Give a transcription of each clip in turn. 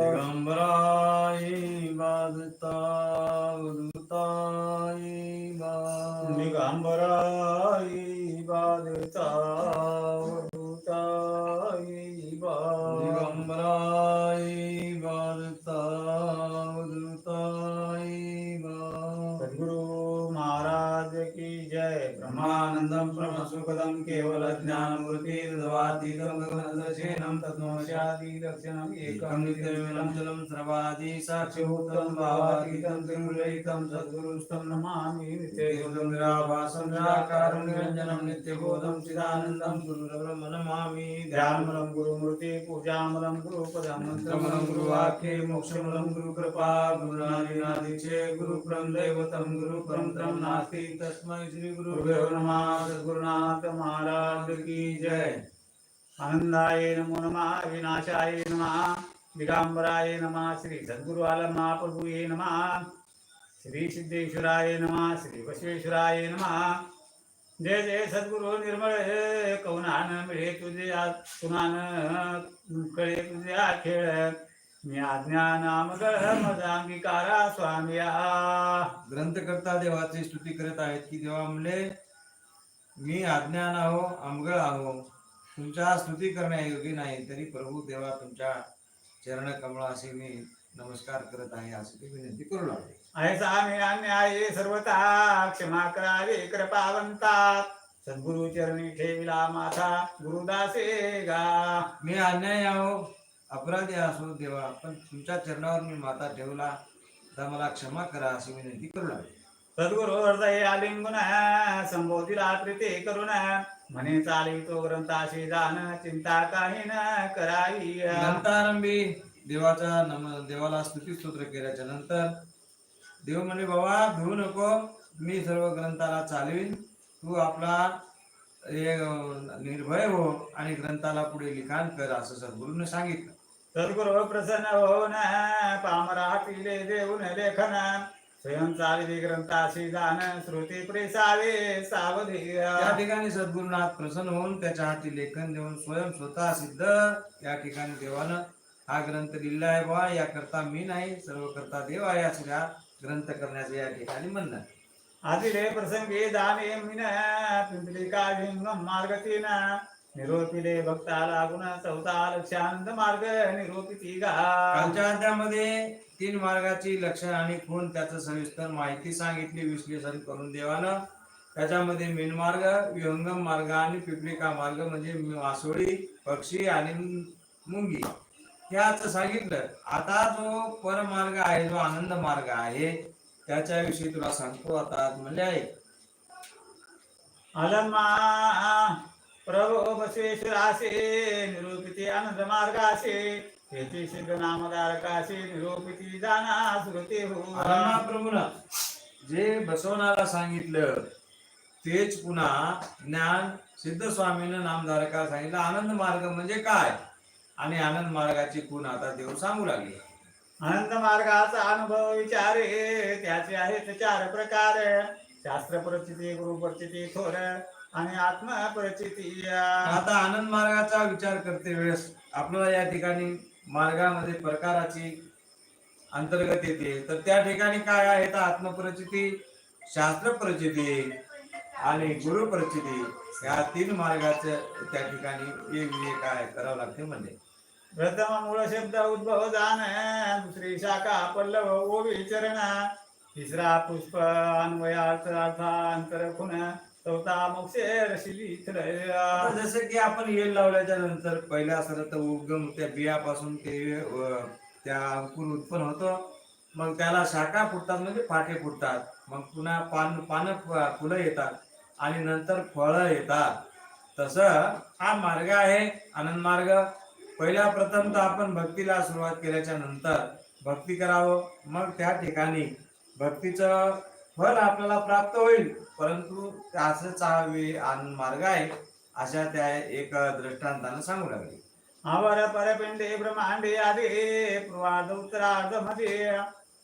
दिगंबराये बाधता పదం కేవల జ్ఞానమూర్తి తదవాతీతం గగనదశేనం తత్మశాతీతక్షణం ఏకం నిత్యమిలం జలం సర్వాది సాక్షిభూతం భావాతీతం త్రిములయితం సద్గురుస్తం నమామి నిత్యగోదం నిరాభాసం నిరాకారం నిరంజనం నిత్యబోధం చిదానందం గురురవరం గురు పదమంత్రమలం నాస్తి తస్మై శ్రీ గురు నమః సద్గురునాథ सद्गुरुनाथ महाराज की जय। आनंदाय नमो नमः विनाशाय नमः दिगांबराय नमः श्री सद्गुरु महाप्रभुये प्रभुये नमः श्री सिद्धेश्वराय नमः श्री बसवेश्वराय नमः। जय जय सद्गुरु निर्मळ कौनान मिळे तुझे कुणान? कळे तुझे खेळ मी अज्ञानाम मजा अंगीकारा स्वामिया। ग्रंथकर्ता देवाची स्तुती करत आहेत की देवा म्हणले मी अज्ञान आहो अमगळ आहो तुमच्या स्तुती करण्यायोग्य नाही तरी प्रभू देवा तुमच्या चरण कमळाशी मी नमस्कार करत आहे अशी ती विनंती करू लागले. ऐसा मी अन्याय सर्वता क्षमा करावी कृपावंता सद्गुरु चरणी ठेविला माथा गुरुदासे गा. मी अन्याय आहो अपराधी असो देवा पण तुमच्या चरणावर मी माता ठेवला तर मला क्षमा करा अशी विनंती करू लागले. सद्गुरु हृदय आलिंगुन संबोधिला प्रीती करुण म्हणे चाली तो ग्रंथाशी जाण चिंता काही न कराई ग्रंथारंभी देवाचा नम देवाला स्तुती स्तोत्र केल्याच्यानंतर देव म्हणे बाबा भिवू नको मी सर्व ग्रंथाला चालवीन तू आपला हे, निर्भय हो आणि ग्रंथाला पुढे लिखाण कर असं सद्गुरूने सांगितलं. सद्गुरु प्रसन्न होऊन पामरा पिले देऊन लेखन. स्वयं चालवी ग्रंथाशी जाण श्रुती प्रेसावे सावधी. त्या ठिकाणी सद्गुरुनाथ प्रसन्न होऊन त्याच्या हाती लेखन देऊन स्वयं स्वतः सिद्ध या ठिकाणी देवानं हा ग्रंथ लिहिला आहे बा याकरता मी नाही सर्व करता देव आहे असं या ग्रंथ करण्याचं या ठिकाणी म्हणणं. आदिले प्रसंगी जाणे मिन पिंपली काळिंगम मार्ग तीन निरोपिले भक्ता लागून चौथा लक्षानंद मार्ग कालच्या अध्यामध्ये तीन मार्गाची लक्षण आणि खूण त्याचं सविस्तर माहिती सांगितली विश्लेषण करून देवानं. त्याच्यामध्ये मीन मार्ग विहंगम मार्ग आणि पिपलिका मार्ग म्हणजे मासोळी पक्षी आणि मुंगी. ह्याच सांगितलं. आता जो परमार्ग आहे जो आनंद मार्ग आहे त्याच्याविषयी तुला सांगतो. आता म्हणजे आहे अलमा प्रभो बसवेश्वरासे निरूपिती आनंद मार्गासे येथे सिद्ध नामधारकासे निरूपिती जाना हो। जे बसवणारा सांगितलं तेच पुन्हा ज्ञान सिद्ध स्वामीनं नामधारकाला सांगितलं. आनंद मार्ग म्हणजे काय? आणि आनंद मार्गाची खूण आता देव सांगू लागले. अनंत मार्गाचा अनुभव विचारे त्याचे आहेत चार प्रकार. शास्त्र परिस्थिती गुरु परिस्थिती थोर. आणि आत्म परिस्थिती आता आनंद मार्गाचा विचार करते वेळेस आपल्याला या ठिकाणी मार्गामध्ये प्रकाराची अंतर्गत येते. तर त्या ठिकाणी काय आहे? तर आत्मपरिचिती शास्त्र परिचिती आणि गुरु परिस्थिती या तीन मार्गाचं त्या ठिकाणी वेगवेगळे काय करावं लागते म्हणजे. प्रथम मूळ शब्द उद्भव जाण दुसरी शाखा पल्लव ओवी चरण तिसरा पुष्प अन्वयार्थ अर्थांतर खुण. चौथा आता जसं की आपण येल लावल्याच्या नंतर पहिल्या असं तर उगम त्या बियापासून ते त्या अंकुर उत्पन्न होतं. मग त्याला शाखा फुटतात म्हणजे फाटे फुटतात. मग पुन्हा पान पानं फ- फुलं येतात आणि नंतर फळं येतात. तसं हा मार्ग आहे आनंद मार्ग. पहिल्या प्रथम तर आपण भक्तीला सुरुवात केल्याच्यानंतर भक्ती करावं. मग त्या ठिकाणी भक्तीचं फळ आपल्याला प्राप्त होईल. परंतु वे- आनंद मार्ग आहे अशा त्या एक दृष्टांतानं सांगू लागले. आवर परपिंडे ब्रह्मांडे आदि पूर्वार्ध उत्तरार्धमध्ये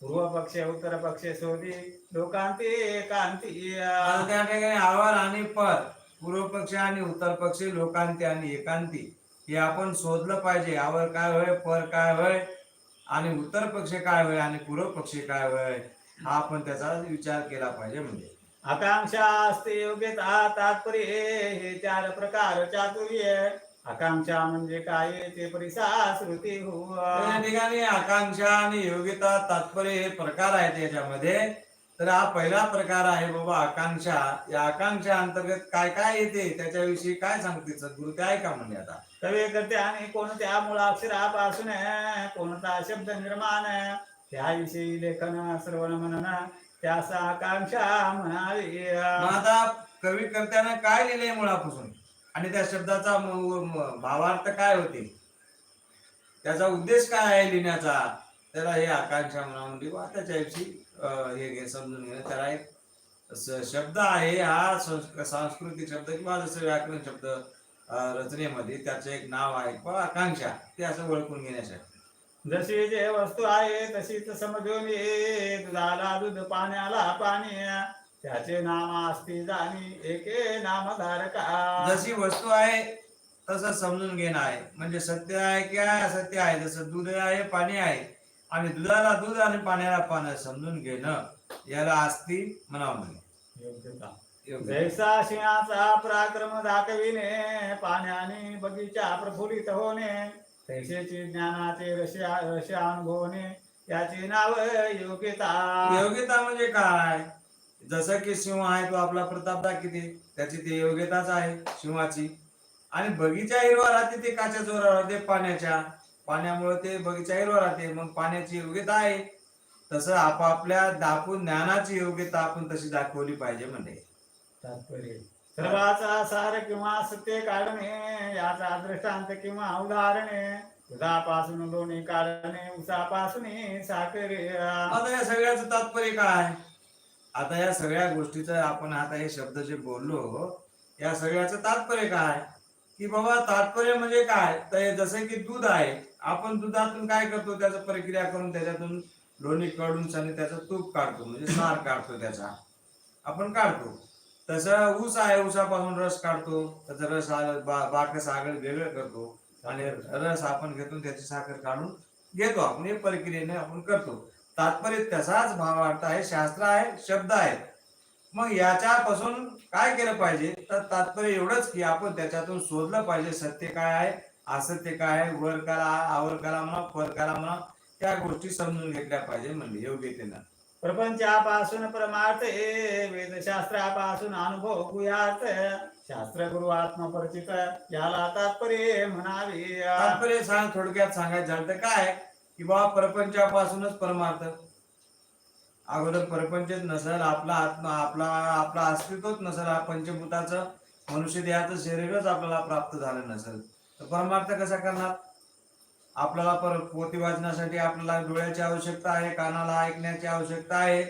पूर्व पक्ष उत्तर पक्ष शोधी लोकांती कांती आता त्या ठिकाणी आवर आणि पर पूर्व पक्ष आणि उत्तर पक्ष लोकांती आणि एकांती. हे आपण शोधलं पाहिजे यावर काय होय पर काय होय आणि उत्तर पक्ष काय होय आणि पूर्व पक्ष काय होय. हा आपण त्याचा विचार केला पाहिजे म्हणजे. आकांक्षा असते योग्यता तात्पर्य हे चार प्रकार चातुर्य. आकांक्षा म्हणजे काय ते परिसा श्रुती हो या ठिकाणी आकांक्षा आणि योग्यता तात्पर्य हे प्रकार आहेत याच्यामध्ये. तर हा पहिला प्रकार आहे बाबा आकांक्षा. या आकांक्षा अंतर्गत काय काय येते त्याच्याविषयी काय सांगते सद्गुरु ते ऐका म्हणजे आता. कवे करते आणि कोणत्या मुळाक्षरापासून कोणता शब्द निर्माण? त्याविषयी लेखन श्रवण मनन त्यास आकांक्षा म्हणावी. आता कवी कर्त्यानं काय लिहिलंय मुळापासून? आणि त्या शब्दाचा भावार्थ काय होते? त्याचा उद्देश काय आहे लिहिण्याचा? त्याला हे आकांक्षा म्हणून किंवा म्हणजे त्याच्याविषयी हे घे समजून घेणं त्याला एक शब्द आहे हा सांस्कृतिक शब्द किंवा जसं व्याकरण शब्द रचनेमध्ये त्याचं एक नाव आहे. किंवा आकांक्षा ते असं ओळखून घेण्यासाठी जशी जे वस्तू आहे तशीच समजून ये दुधाला दूध पाण्याला पाणी. त्याचे नाम असते जाणी एके नामधारका. जशी वस्तू आहे तसं समजून घेणं आहे. म्हणजे सत्य आहे की असत्य आहे. जसं दूध आहे पाणी आहे. आणि दुधाला दूध आणि पाण्याला पाणी समजून घेणं. याला आस्ती म्हणावं म्हणे. जैसा सिंहाचा पराक्रम दाखविणे पाण्याने बगीचा प्रफुल्लित होणे. तैसेची ज्ञानाचे रश्या रश्या अनुभवणे याचे नाव योग्यता. योग्यता म्हणजे काय? जसं की सिंह आहे तो आपला प्रताप दाखवते त्याची ती योग्यताच आहे सिंहाची. आणि बगीचा हिरवा राहते ते काच्या जोरावर राहते पाण्याच्या. पाण्यामुळे ते बगीचा हिरवा राहते मग पाण्याची योग्यता आहे. तसं आपापल्या दाखवून ज्ञानाची योग्यता आपण तशी दाखवली पाहिजे म्हणजे तात्पर्य. सर्वाचा सार किंवा सत्य कारणे याचा दृष्टांत किंवा उदाहरणे दुधापासून लोणी कारणे उसापासून साखर. आता या सगळ्याचं तात्पर्य काय आता या सगळ्या गोष्टीचं आपण आता हे शब्द जे बोललो या सगळ्याचं तात्पर्य काय की बाबा तात्पर्य म्हणजे काय? तर जसं की दूध आहे आपण दुधातून काय करतो? त्याचं प्रक्रिया करून त्याच्यातून लोणी काढून आणि त्याचं तूप काढतो म्हणजे सार काढतो त्याचा. आपण काढतो. तसं ऊस आहे ऊसापासून रस काढतो त्याचा रस आ- बा- वेगळं करतो आणि रस आपण घेतो त्याची साखर काढून घेतो. आपण हे प्रक्रियेने आपण करतो. तात्पर्य भाव भावार्थ आहे शास्त्र आहे शब्द आहे. मग याच्यापासून काय केलं पाहिजे? तर तात्पर्य एवढंच की आपण त्याच्यातून शोधलं पाहिजे सत्य काय आहे असत्य काय आहे वर कला आवर कला म्हणा फर कला म्हणा त्या गोष्टी समजून घेतल्या पाहिजे म्हणजे योग्यतेनं प्रपंचापासून परमार्थ हे वेदशास्त्रापासून अनुभव गुयात शास्त्र गुरु आत्मपरिचित याला तात्पर्य म्हणावे. तात्पर्य सांग थोडक्यात सांगायचं झालं तर काय की बा प्रपंचापासूनच परमार्थ. अगोदर परपंचच नसेल आपला आत्मा आपला आपला अस्तित्वच नसेल पंचभूताचं मनुष्य देहाचं शरीरच आपल्याला प्राप्त झालं नसेल. तर परमार्थ कसा करणार? आपल्याला पर पोती वाचण्यासाठी आपल्याला डोळ्याची आवश्यकता आहे कानाला ऐकण्याची आवश्यकता आहे.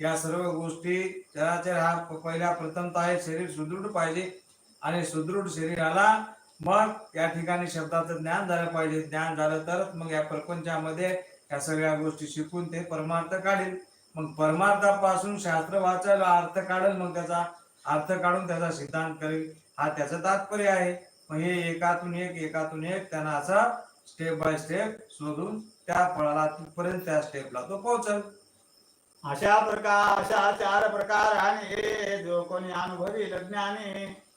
या सर्व गोष्टी चराचर हा पहिल्या प्रथमता आहे शरीर सुदृढ पाहिजे. आणि सुदृढ शरीराला मग या ठिकाणी शब्दाचं ज्ञान झालं पाहिजे. ज्ञान झालं तरच मग या प्रपंचामध्ये या सगळ्या गोष्टी शिकून ते परमार्थ काढेल. मग परमार्थापासून शास्त्र वाचायला अर्थ काढेल मग त्याचा अर्थ काढून त्याचा सिद्धांत करेल. हा त्याचं तात्पर्य आहे. मग हे एकातून एक एकातून एक त्यांना असा स्टेप बाय स्टेप शोधून त्या फळाला तिथपर्यंत त्या स्टेपला तो पोहोचल. अशा प्रकार अशा चार प्रकाराने जो कोणी अनुभवी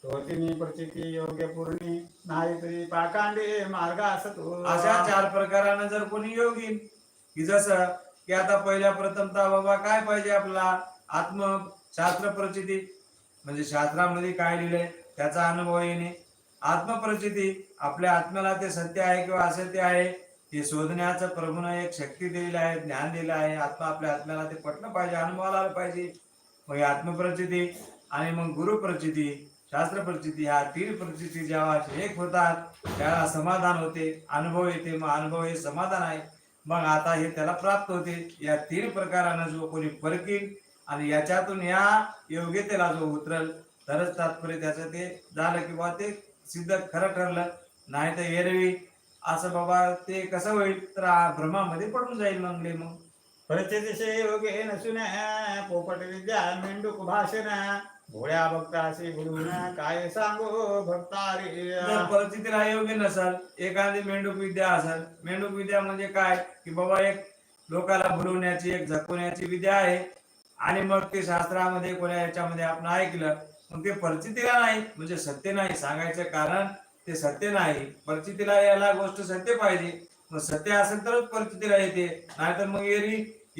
तो तिन्ही प्रचिती योग्य पूर्णी नाही तरी पाकांडे मार्ग असतो अशा चार प्रकारानं जर कोणी योगी की जसं की आता पहिल्या प्रथमता बाबा काय पाहिजे आपला? आत्म शास्त्र प्रचिती. म्हणजे शास्त्रामध्ये काय लिहिलंय? त्याचा अनुभव येणे. आत्मप्रचिती आपल्या आत्म्याला ते सत्य आहे किंवा असत्य आहे हे शोधण्याचं प्रभूनं एक शक्ती दिलेली आहे ज्ञान दिलं आहे. आत्मा आपल्या आत्म्याला ते पटलं पाहिजे अनुभवाला आलं पाहिजे. मग हे आत्मप्रचिती आणि मग गुरुप्रचिती शास्त्रप्रचिती ह्या तीन प्रचिती जेव्हा एक होतात त्याला समाधान होते अनुभव येते. मग अनुभव हे समाधान आहे. मग आता हे त्याला प्राप्त होते. या तीन प्रकारानं जो कोणी परकील आणि याच्यातून या योग्यतेला जो उतरल तरच तात्पर्य त्याचं ते झालं किंवा ते सिद्ध खरं ठरलं. नाही तर एरवी. असं बाबा ते कसं होईल? तर भ्रमामध्ये पडून जाईल मग ले मग. प्रचितिशे योगे नसून पोपट विद्या मेंडूक भाषण भोळ्या भक्ताशी बोलून काय सांगू भक्तारी? जर परिस्थितीला योग्य नसाल एखादी मेंढूक विद्या असेल मेंढूक विद्या म्हणजे काय? की बाबा एक लोकाला भुलवण्याची एक झकवण्याची विद्या आहे. आणि मग ते शास्त्रामध्ये कोणा याच्यामध्ये आपण ऐकलं मग ते परिस्थितीला नाही म्हणजे सत्य नाही सांगायचं कारण ते सत्य नाही. परिस्थितीला याला गोष्ट सत्य पाहिजे. मग सत्य असेल तरच परिस्थितीला येते. नाहीतर मग एरवी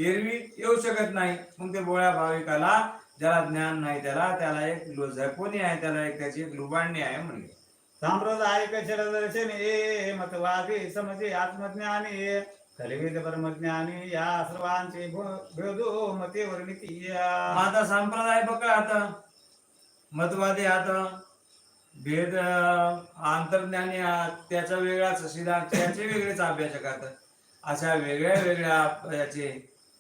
एरवी येऊ शकत नाही. मग ते बोळ्या भाविकाला ज्याला ज्ञान नाही त्याला त्याला एक झकवणी आहे त्याला एक त्याची एक लुबाडणी आहे म्हणजे सांप्रदायिक दर्शने मतवादी समजे आत्मज्ञानी कलविद ब्रह्मज्ञानी या सर्वांचे भेदो मते वर्णिती मग आता संप्रदाय बघा आता. मतवादी आता भेद आंतरज्ञानी आहात, त्याचा वेगळाच सिद्धांत त्याचे वेगळेच अभ्यासक आहात अशा वेगळ्या वेगळ्या याचे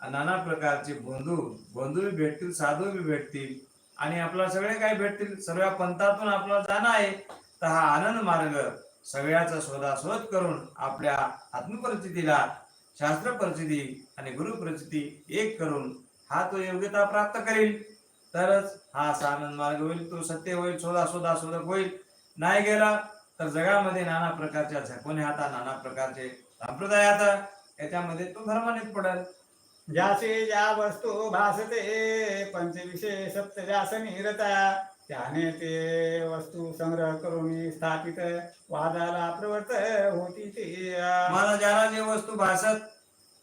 नाना प्रकारचे बंधू बंधू बी भेटतील साधू बी भेटतील. आणि आपला सगळे काही भेटतील? सर्व पंथातून आपला जाणं आहे. तर हा आनंद मार्ग सगळ्याचा शोधाशोध करून आपल्या आत्मपरिस्थितीला शास्त्र परिस्थिती आणि गुरु परिस्थिती एक करून हा तो योग्यता प्राप्त करेल. तरच हा असा आनंद मार्ग होईल. तो सत्य होईल शोधा शोधा शोधक होईल. नाही गेला तर जगामध्ये नाना प्रकारच्या झकवणे हाता नाना प्रकारचे संप्रदाय आता. याच्यामध्ये तो धर्मानेच पडेल. ज्याचे ज्या वस्तू भासते पंचविषय सप्त व्यास निरता त्याने ते वस्तू संग्रह करून स्थापित. वादाला प्रवर्त होती ती. मला ज्याला जे वस्तू भासत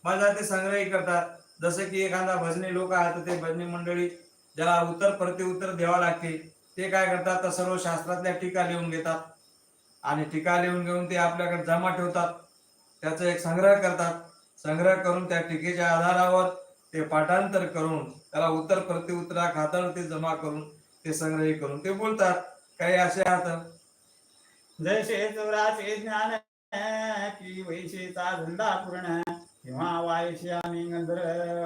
माझा ते संग्रही करतात. जसं की एखादा भजनी लोक आहेत ते भजनी मंडळी ज्याला उत्तर प्रत्युत्तर द्यावं लागते ते काय करतात? तर सर्व शास्त्रातल्या टीका लिहून घेतात. आणि टीका लिहून घेऊन ते आपल्याकडे जमा ठेवतात. त्याचा एक संग्रह करतात. संग्रह करून त्या टीकेच्या आधारावर ते पाठांतर करून त्याला उत्तर प्रत्युत्तरा खातर ते जमा करून ते संग्रही करून ते बोलतात. काही असे आहात? जैसे ज्ञान की वैशेचा धंदा पूर्ण किंवा वायशी आणि गंधर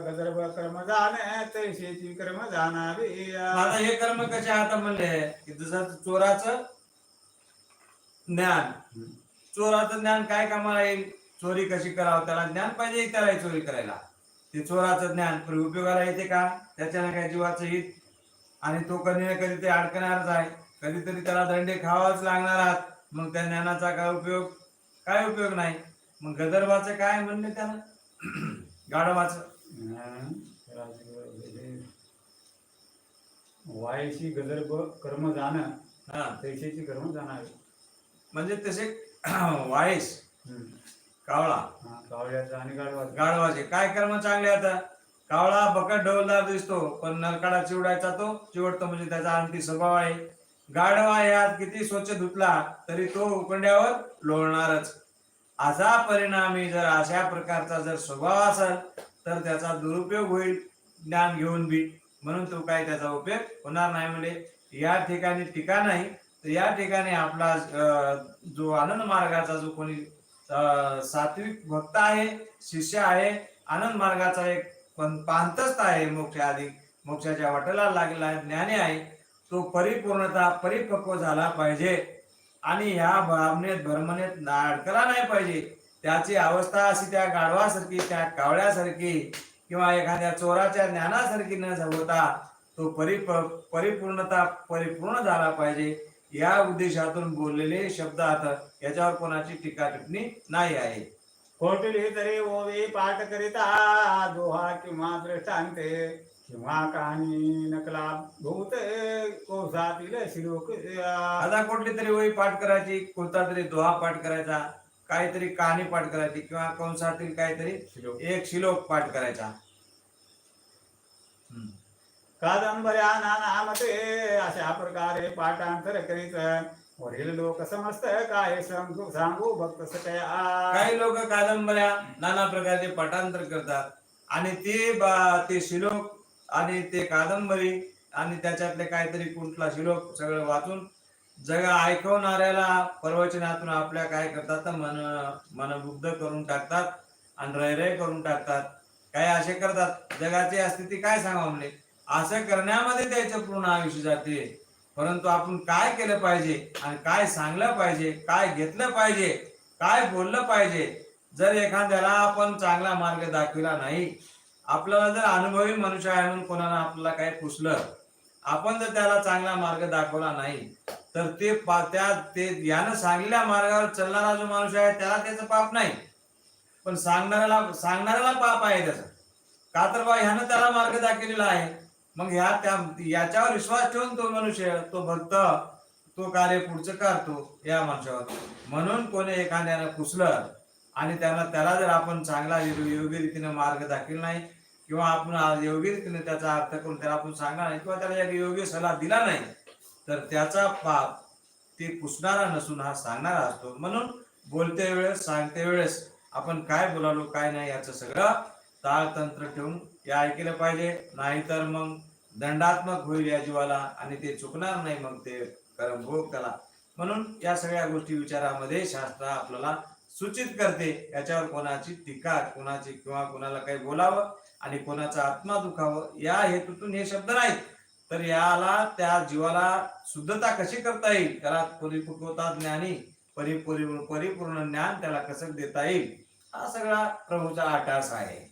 गंधर्व कर्म जाण तैशेची कर्म जाणावी आता हे कर्म कसे आता म्हणले की जसं चोराचं ज्ञान. चोराचं ज्ञान काय कामाला येईल? चोरी कशी करावं? त्याला ज्ञान पाहिजे त्याला चोरी करायला. ते चोराचं ज्ञान पण उपयोगाला येते का? त्याच्याने काय जीवाचं हित? आणि तो कधी ना कधी ते अडकणारच आहे. कधीतरी त्याला दंडे खावाच लागणार आहात. मग त्या ज्ञानाचा काय उपयोग? काय उपयोग नाही? मग गदर्भाचं काय म्हणले त्याला गाढवाचं वायशी गंधर्व कर्म जाण हा. तैशेची कर्म जाणावी म्हणजे तसे वाईस कावळा. कावळ्याचं आणि गाढवाचं. गाढवाचे काय कर्म चांगले आता? कावळा बकट ढोलदार दिसतो पण नरकाडा चिवडायचा तो चिवडतो म्हणजे त्याचा आणखी स्वभाव आहे. गाढवा यात किती स्वच्छ धुतला तरी तो उकंड्यावर लोळणारच. असा परिणामी जर अशा प्रकारचा जर स्वभाव असेल तर त्याचा दुरुपयोग होईल ज्ञान घेऊन बी. म्हणून तो काय त्याचा उपयोग होणार नाही. म्हणजे या ठिकाणी टीका नाही. तर या ठिकाणी आपला जो आनंद मार्गाचा जो कोणी सात्विक भक्त आहे शिष्य आहे आनंद मार्गाचा एक पण पांतस्त आहे मोक्षा आधी मोक्षाच्या वाटेला लागलेला आहे ज्ञानी आहे तो परिपूर्णता परिपक्व झाला पाहिजे. आणि ह्या भावनेत भरमनेत अडकला नाही पाहिजे. त्याची अवस्था अशी त्या गाढवासारखी त्या कावळ्यासारखी किंवा एखाद्या चोराच्या ज्ञानासारखी न होता तो परिप परिपूर्णता परिपूर्ण झाला पाहिजे. या उद्देशातून बोललेले शब्द आता याच्यावर कोणाची टीका टिप्पणी नाही आहे. कोटली तरी ओवी पाठ करिता दोहा किंवा दृष्टांते किंवा कहाणी नकला भूत कोसातील श्लोक आता कुठली तरी वही पाठ करायची कोणता तरी दोहा पाठ करायचा काहीतरी कहाणी पाठ करायची किंवा कंसातील काहीतरी श्लोक एक श्लोक पाठ करायचा. कादंबऱ्या नानामते अशा प्रकारे पाठांतर करीत. वरील लोक समस्त काय सांगू सांगू भक्त सकया काही लोक कादंबऱ्या नाना प्रकारचे पाठांतर करतात. आणि ते ते श्लोक आणि ते कादंबरी आणि त्याच्यातले काहीतरी कुठला श्लोक सगळं वाचून जगा ऐकवणाऱ्याला प्रवचनातून आपल्या काय करतात तर मन मनबुद्ध करून टाकतात आणि रयरय करून टाकतात. काय असे करतात? जगाची स्थिती काय सांगा म्हणजे असं करण्यामध्ये त्याचं पूर्ण आयुष्य जाते. परंतु आपण काय केलं पाहिजे आणि काय सांगलं पाहिजे काय घेतलं पाहिजे काय बोललं पाहिजे? जर एखाद्याला आपण चांगला मार्ग दाखविला नाही आपल्याला जर अनुभवी मनुष्य आहे म्हणून कोणाला आपल्याला काही पुसलं आपण जर त्याला चांगला मार्ग दाखवला नाही तर ते त्या ते यानं सांगलेल्या मार्गावर चालणारा जो माणूस आहे त्याला त्याचं पाप नाही. पण सांगणाऱ्याला सांगणाऱ्याला पाप आहे त्याचं. का तर बा ह्यानं त्याला मार्ग दाखवलेला आहे. मग ह्या त्या याच्यावर विश्वास ठेवून तो मनुष्य तो भक्त तो कार्य पुढचं करतो या माणसावर म्हणून कोणी एखाद्यानं पुसलं आणि त्याला त्याला जर आपण चांगला योग्य रीतीने मार्ग दाखवला नाही किंवा आपण आ- योग्य रीतीने त्याचा अर्थ करून त्याला आपण सांगणार नाही किंवा त्याला एक योग्य सल्ला दिला नाही तर त्याचा पाप ते पुसणारा नसून हा सांगणारा असतो. म्हणून बोलते वेळेस सांगते वेळेस आपण काय बोलालो काय नाही याचं सगळं ताळतंत्र ठेवून हे ऐकलं पाहिजे. नाहीतर मग दंडात्मक होईल या जीवाला आणि ते चुकणार नाही मग ते कर्म भोग त्याला. म्हणून या सगळ्या गोष्टी विचारामध्ये शास्त्र आपल्याला सूचित करते याच्यावर कोणाची टीका कोणाची किंवा कोणाला काही बोलावं आणि कोणाचा आत्मा दुखावं या हेतूतून हे शब्द नाहीत. तर याला त्या जीवाला शुद्धता कशी करता येईल? त्याला परिपक्वता ज्ञानी परिपूर्ण परिपूर्ण ज्ञान त्याला कसं देता येईल? हा सगळा प्रभूचा आटास आहे.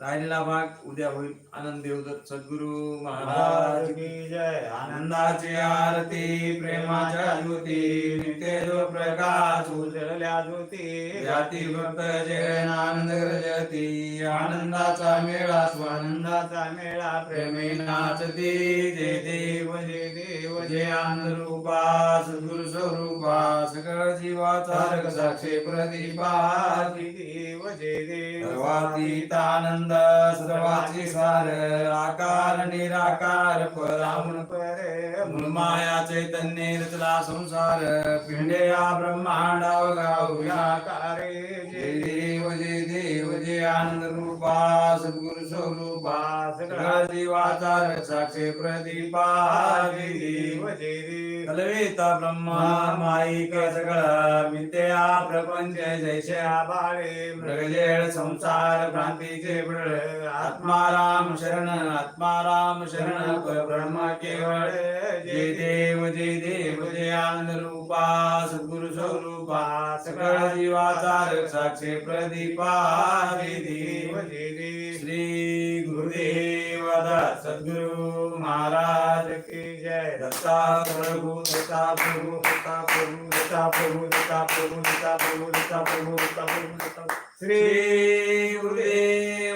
राहिलेला भाग उद्या होईल आनंद देवदत्त सद्गुरु महाराज की जय. आनंदाची आरती प्रेमाच्या ज्योती नित्य जो प्रकाश उजळल्या ज्योती. जाती भक्त जय आनंद गरजती. आनंदाचा मेळा स्वानंदा आनंदाचा मेळा प्रेमे नाचती. जय देव जय देव जय आनंद रूपा सद्गुरु स्वरूपा सकळ जीवाचा साक्षी प्रदीपा देव जय देव सर्वातीत आनंद सर्वाची सार आकार निराकार परामुण परे माया चैतन्य रचला संसार. पिंडे या ब्रह्मांडाव गाव व्याकारे जय देव जय देव जय आनंद रूपा सद्गुरु स्वरूपा सगळा साक्षी प्रदीपा जय देव जय देव. कलवेता ब्रह्मा माईक सगळा विद्या प्रपंच जैशा बाळे मृगजेळ संसार भ्रांतीचे आत्माराम शरण आत्माराम शरण ब्रह्म केवळ जय देव जय देव जय रूपा सद्गुरु स्वरूपा सकळ जीवाचा रक्षाक्षे प्रदीपा जय देव जय देव श्री गुरुदेव सद्गुरु महाराज की जय दत्ता प्रभु दत्ता प्रभु दत्ता प्रभु दत्ता प्रभु दत्ता प्रभु दत्ता प्रभु दत्ता प्रभु दत्ता प्रभु दत्ता श्री श्री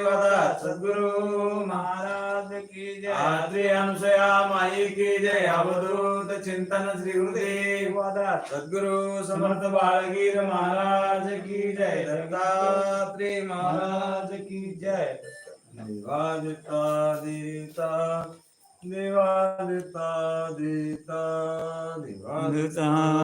सद्गुरु महाराज की जय। आद्री अनुसया माई की जय। अवधूत चिंतन श्री गुरुदेव सद्गुरु समर्थ बाळगीर महाराज की जय। दत्तात्रेय महाराज की जय। देवा देता देता देवा देता देता देवा देता